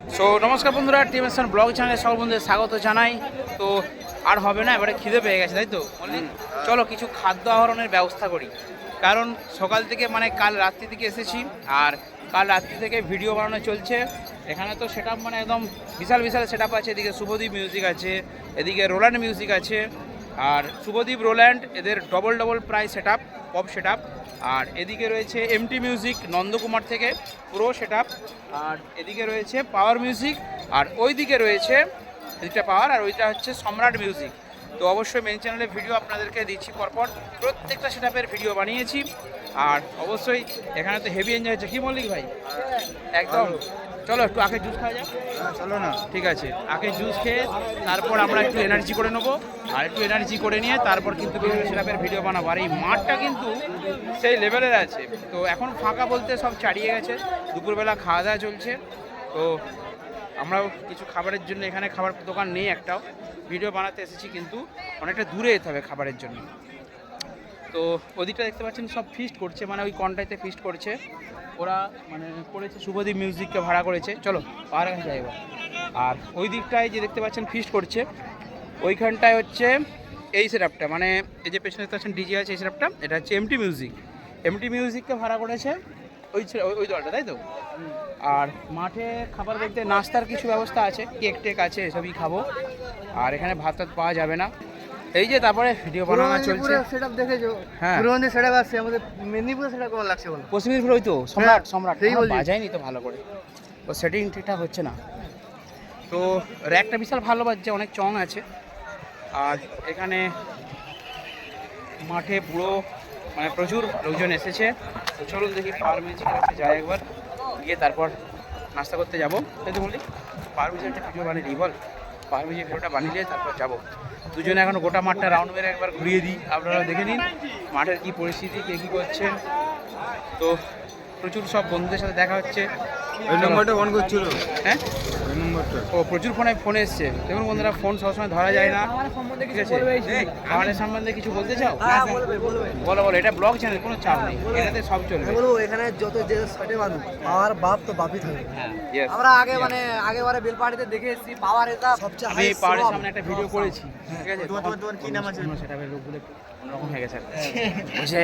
So নমস্কার বন্ধুরা team এসন blog চ্যানেলে সকল বন্ধুদের স্বাগত জানাই। তো আর হবে না এবারে খিদে পেয়ে গেছে তাই তো? চলো কিছু খাদ্য আহরণের ব্যবস্থা করি। কারণ সকাল থেকে মানে কাল রাত্রি থেকে এসেছি আর কাল রাত্রি থেকে ভিডিও বানানো চলছে। এখানে তো সেট মানে একদম বিশাল বিশাল সেট আছে। এদিকে শুভদীপ মিউজিক আছে এদিকে রোল্যান্ড মিউজিক আছে। আর শুভদীপ রোল্যান্ড, এদের double double price set up pop set up আর এদিকে রয়েছে এমটি মিউজিক নন্দকুমার থেকে প্রো সেট আপ আর এদিকে রয়েছে পাওয়ার মিউজিক আর ওইদিকে রয়েছে এদিকটা পাওয়ার আর ওইটা হচ্ছে সম্রাট মিউজিক তো অবশ্যই মেন চ্যানেলে ভিডিও আপনাদেরকে দিচ্ছি পরপর। প্রত্যেকটা সেট ভিডিও বানিয়েছি। আর অবশ্যই এখানে তো হেভি এনজয় হচ্ছে। কি মল্লিক ভাই? একদম। চলো একটু আখের জুস খাওয়া যাক। চলো না। ঠিক আছে। আখের জুস খেয়ে তারপর আমরা একটু এনার্জি করে নেব। আর একটু এনার্জি করে নিয়ে তারপর কিন্তু বিভিন্ন সেটাপের ভিডিও বানাবো। আর এই মাঠটা কিন্তু সেই লেভেলের আছে। তো এখন ফাঁকা বলতে সব ছাড়িয়ে গেছে। দুপুরবেলা খাওয়া দাওয়া চলছে। তো আমরাও কিছু খাবারের জন্য এখানে খাবার দোকান নেই একটাও। ভিডিও বানাতে এসেছি কিন্তু অনেকটা দূরে যেতে হবে খাবারের জন্য। তো ওদিকটা দেখতে পাচ্ছেন সব ফিস্ট করছে মানে ওই কনটাইতে ফিস্ট করছে। ওরা মানে করেছে, শুভদীপ মিউজিককে ভাড়া করেছে। চলো আর কাছে যাই আর ওই দিকটায় যে দেখতে পাচ্ছেন ফিস্ট করছে, ওইখানটায় হচ্ছে এই সেটআপটা মানে এই যে পেছনে দেখতে পাচ্ছেন ডিজে আছে এই সেটআপটা এটা হচ্ছে এমটি মিউজিক এমটি মিউজিককে ভাড়া করেছে ওই ওই- দলটা তাই তো? আর মাঠে খাবার বলতে নাস্তার কিছু ব্যবস্থা আছে কেক টেক আছে এসবই খাব। আর এখানে ভাত টাত পাওয়া যাবে না। এই যে তারপরে ভিডিও বানানো চলছে। সেটআপ দেখেছ? হ্যাঁ। সেটআপ আসছে আমাদের মেদিনীপুরে সেটআপ কেমন লাগছে বলো? পশ্চিম মেদিনীপুর ওই তো সম্রাট সম্রাট। সেই আমার বাজায়নি তো ভালো করে। তো সেটিং ঠিকঠাক হচ্ছে না। তো র্যাকটা বিশাল ভালো বাজছে অনেক চং আছে। আর এখানে মাঠে পুরো মানে প্রচুর লোকজন এসেছে। তো চলুন দেখি পাওয়ার মিউজিকের কাছে যাই একবার। গিয়ে তারপর নাস্তা করতে যাব। তাই তো বলি পাওয়ার মিউজিকটা ভিডিও বানিয়ে দিই, বল। পাওয়ার মিউজিক ভিডিওটা বানিয়ে তারপর যাব। দুজনে এখন গোটা মাঠটা রাউন্ড মেরে একবার ঘুরিয়ে দিই। আপনারা দেখে নিন মাঠের কী পরিস্থিতি, কে কী করছেন তো প্রচুর সব বন্ধুদের সাথে দেখা হচ্ছে। ওই নম্বরটা ফোন করছিল। হ্যাঁ? ওই নম্বরটা। ও প্রচুর ফোনে ফোন এসছে। দেখুন বন্ধুরা ফোন সবসময় ধরা যায় না। ঠিক আছে? আমাদের সম্বন্ধে কিছু বলতে চাও? বলো বলো এটা ব্লগ চ্যানেল কোনো চাপ নেই। এটাতে সব চলবে। বলো এখানে যত যে সাইডে মানুষ আমার বাপ তো বাপই থাকে। হ্যাঁ আমরা আগে মানে আগে বারে বেলপাড়িতে দেখে এসেছি পাওয়ার এটা সবচেয়ে আমি পাহাড়ের সামনে একটা ভিডিও করেছি। হ্যাঁ। ঠিক আছে? তোমার- তোমার- কি নাম আছে? সেটা লোকগুলো অন্যরকম হয়ে গেছে। বলছে